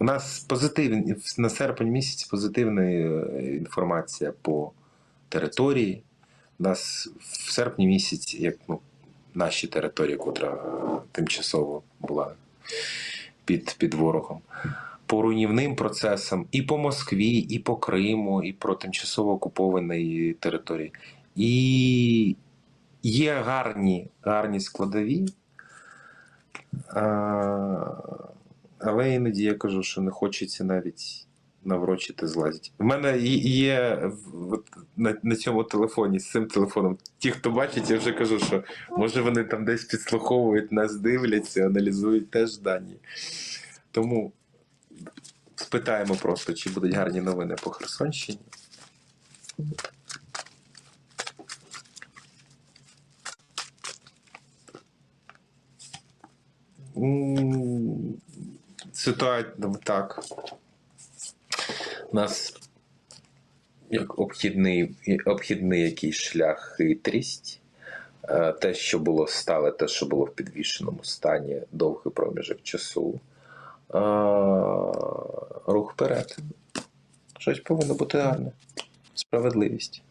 У нас позитивні на серпень місяць позитивна е, інформація по території. У нас в серпні місяць, як ну, наші території, котра тимчасово була під, під ворогом. По руйнівним процесам і по Москві, і по Криму, і про тимчасово окуповані території. І є гарні, гарні складові. Але іноді я кажу, що не хочеться навіть наврочити злазить. В мене є- на, на цьому телефоні з цим телефоном. Ті, хто бачить, я вже кажу, що може вони там десь підслуховують, нас дивляться, аналізують теж дані. Тому спитаємо просто, чи будуть гарні новини по Херсонщині. Ситуація так. У нас як обхідний, обхідний якийсь шлях хитрість. Е, Те, що було стале, те, що було в підвішеному стані, довгий проміжок часу. Е, Рух вперед. Щось повинно бути гарне. Справедливість.